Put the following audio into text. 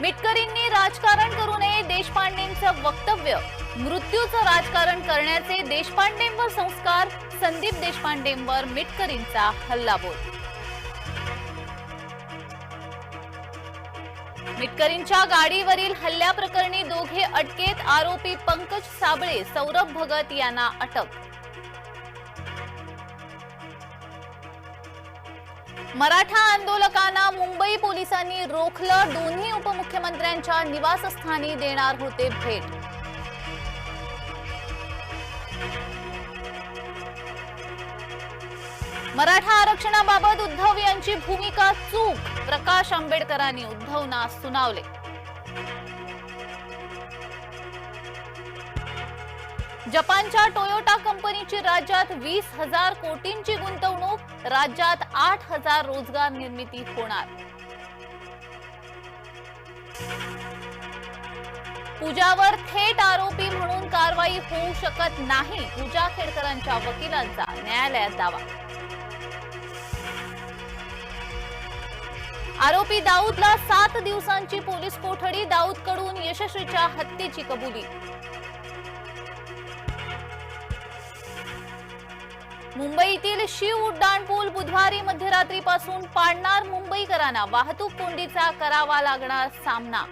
मिटकरींनी राजकारण करू नये देशपांडेंचं वक्तव्य. मृत्यूचं राजकारण करण्याचे देशपांडेंवर संस्कार संदीप देशपांडेंवर मिटकरींचा हल्लाबोल. मिटकरींच्या गाडीवरील हल्ल्याप्रकरणी दोघे अटकेत आरोपी पंकज साबळे सौरभ भगत यांना अटक. मराठा आंदोलकांना पोलिसांनी रोखलं दोन्ही उपमुख्यमंत्र्यांच्या निवासस्थानी देणार होते भेट. मराठा आरक्षणाबाबत उद्धव यांची भूमिका चूक प्रकाश आंबेडकरांनी उद्धवना सुनावले. जपानच्या टोयोटा कंपनीची राज्यात वीस हजार कोटींची गुंतवणूक राज्यात आठ हजार रोजगार निर्मिती होणार. पूजावर थेट आरोपी म्हणून कारवाई होऊ शकत नाही पूजा खेडकरांच्या वकिलांचा न्यायालयात दावा. आरोपी दाऊदला सात दिवसांची पोलीस कोठडी दाऊदकडून यशस्वीच्या हत्येची कबुली. मुंबईतील शिव उड्डाणपूल बुधवारी मध्यरात्रीपासून पाडणार मुंबईकरांना वाहतूक कोंडीचा करावा लागणार सामना.